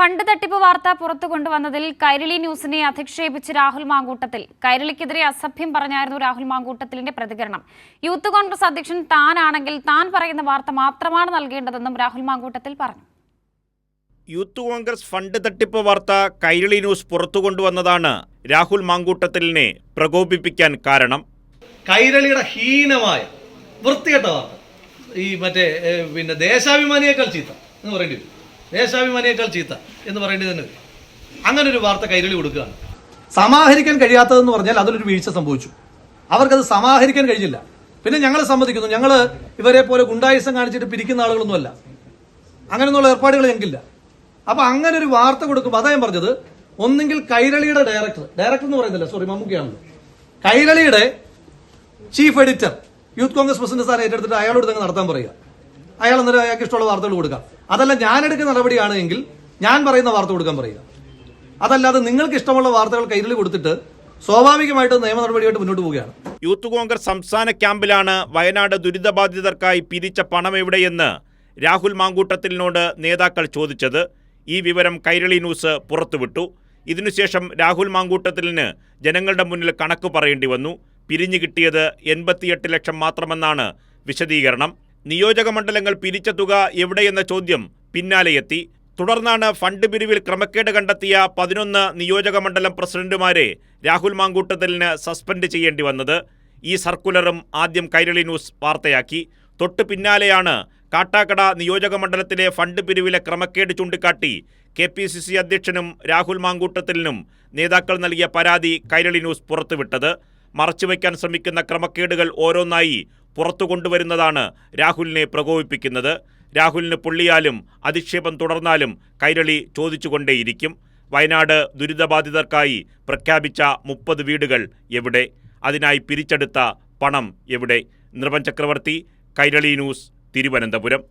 Fund തട്ടിപ്പ് വാർത്ത പുറത്തു കൊണ്ടുവന്നതിൽ കൈരളി ന്യൂസിനെ അധിക്ഷേപിച്ച് രാഹുൽ മാങ്കൂട്ടത്തിൽ. കൈരളിക്കെതിരെ അസഭ്യം പറഞ്ഞായിരുന്നു രാഹുൽ മാങ്കൂട്ടത്തിലിന്റെ പ്രതികരണം. യൂത്ത് കോൺഗ്രസ് അധ്യക്ഷൻ താനാണെങ്കിൽ താൻ പറയുന്ന വാർത്ത മാത്രമാണ് നൽകേണ്ടതെന്നും രാഹുൽ മാങ്കൂട്ടത്തിൽ പറഞ്ഞു. യൂത്ത് കോൺഗ്രസ് ഫണ്ട് തട്ടിപ്പ് വാർത്ത കൈരളി ന്യൂസ് പുറത്തു കൊണ്ടുവന്നതാണ് രാഹുൽ മാങ്കൂട്ടത്തിലിനെ പ്രകോപിപ്പിക്കാൻ കാരണം. കൈരളിയുടെ ഹീനമായ വൃത്തികെട്ട വാർത്ത. ഈ മറ്റേ പിന്നെ ദേശാഭിമാനിയേക്കാൾ ചീത്ത എന്ന് പറയേണ്ടി വരും. ദേശാഭിമാനിയേക്കാൾ ചീത്ത എന്ന് പറയേണ്ടി തന്നെ അങ്ങനെ ഒരു വാർത്ത കൈരളി കൊടുക്കുകയാണ്. സമാഹരിക്കാൻ കഴിയാത്തതെന്ന് പറഞ്ഞാൽ അതിലൊരു വീഴ്ച സംഭവിച്ചു. അവർക്കത് സമാഹരിക്കാൻ കഴിഞ്ഞില്ല. പിന്നെ ഞങ്ങൾ സമ്മതിക്കുന്നു. ഞങ്ങൾ ഇവരെ പോലെ ഗുണ്ടായുസം കാണിച്ചിട്ട് പിരിക്കുന്ന ആളുകളൊന്നുമല്ല. അങ്ങനെയൊന്നുള്ള ഏർപ്പാടുകൾ ഞങ്ങൾക്കില്ല. അപ്പൊ അങ്ങനെ ഒരു വാർത്ത കൊടുക്കുമ്പോൾ അതാ ഞാൻ പറഞ്ഞത് ഒന്നെങ്കിൽ കൈരളിയുടെ ഡയറക്ടർ ഡയറക്ടർ എന്ന് പറയുന്നില്ല സോറി മമ്മൂക്കയാണല്ലോ. കൈരളിയുടെ chief editor youth congress president sir ഏറ്റെടുത്തിട്ട് അയാളോട് തന്നെ നടത്താൻ പറയുക. അയാൾ എന്നിട്ട് അയാൾക്ക് ഇഷ്ടമുള്ള വാർത്തകൾ കൊടുക്കാം അതല്ല ഞാൻ എടുക്കുന്ന നടപടിയാണ് എങ്കിൽ ഞാൻ പറയുന്ന വാർത്ത കൊടുക്കാൻ പറയുക. അതല്ലാതെ നിങ്ങൾക്ക് ഇഷ്ടമുള്ള വാർത്തകൾ കൈരളി കൊടുത്തിട്ട് സ്വാഭാവികമായിട്ട് നിയമ നടപടിയായിട്ട് മുന്നോട്ട് പോവുകയാണ്. യൂത്ത് കോൺഗ്രസ് സംസ്ഥാന ക്യാമ്പിലാണ് വയനാട് ദുരിതബാധിതർക്കായി പിരിച്ച പണം എവിടെയെന്ന് രാഹുൽ മാങ്കൂട്ടത്തിലിനോട് നേതാക്കൾ ചോദിച്ചത് ഈ വിവരം കൈരളി ന്യൂസ് പുറത്തുവിട്ടു. ഇതിനുശേഷം രാഹുൽ മാങ്കൂട്ടത്തിലിന് ജനങ്ങളുടെ മുന്നിൽ കണക്ക് പറയേണ്ടി വന്നു. പിരിഞ്ഞു കിട്ടിയത് എൺപത്തിയെട്ട് ലക്ഷം മാത്രമെന്നാണ് വിശദീകരണം. നിയോജക മണ്ഡലങ്ങൾ പിരിച്ച തുക എവിടെയെന്ന ചോദ്യം പിന്നാലെയെത്തി. തുടർന്നാണ് ഫണ്ട് പിരിവിൽ ക്രമക്കേട് കണ്ടെത്തിയ പതിനൊന്ന് നിയോജക മണ്ഡലം പ്രസിഡന്റുമാരെ രാഹുൽ മാങ്കൂട്ടത്തലിന് സസ്പെൻഡ് ചെയ്യേണ്ടി വന്നത്. ഈ സർക്കുലറും ആദ്യം കൈരളി ന്യൂസ് വാർത്തയാക്കി. തൊട്ടു പിന്നാലെയാണ് കാട്ടാക്കട നിയോജക മണ്ഡലത്തിലെ ഫണ്ട് പിരിവിലെ ക്രമക്കേട് ചൂണ്ടിക്കാട്ടി കെ പി സി സി അധ്യക്ഷനും രാഹുൽ മാങ്കൂട്ടത്തിലിനും നേതാക്കൾ നൽകിയ പരാതി കൈരളി ന്യൂസ് പുറത്തുവിട്ടത്. മറച്ചുവെക്കാൻ ശ്രമിക്കുന്ന ക്രമക്കേടുകൾ ഓരോന്നായി പുറത്തു കൊണ്ടുവരുന്നതാണ് രാഹുലിനെ പ്രകോപിപ്പിക്കുന്നത്. രാഹുലിന് പൊള്ളിയാലും അധിക്ഷേപം തുടർന്നാലും കൈരളി ചോദിച്ചുകൊണ്ടേയിരിക്കും. വയനാട് ദുരിതബാധിതർക്കായി പ്രഖ്യാപിച്ച മുപ്പത് വീടുകൾ എവിടെ? അതിനായി പിരിച്ചെടുത്ത പണം എവിടെ? നിർവൻ ചക്രവർത്തി കൈരളി ന്യൂസ് തിരുവനന്തപുരം.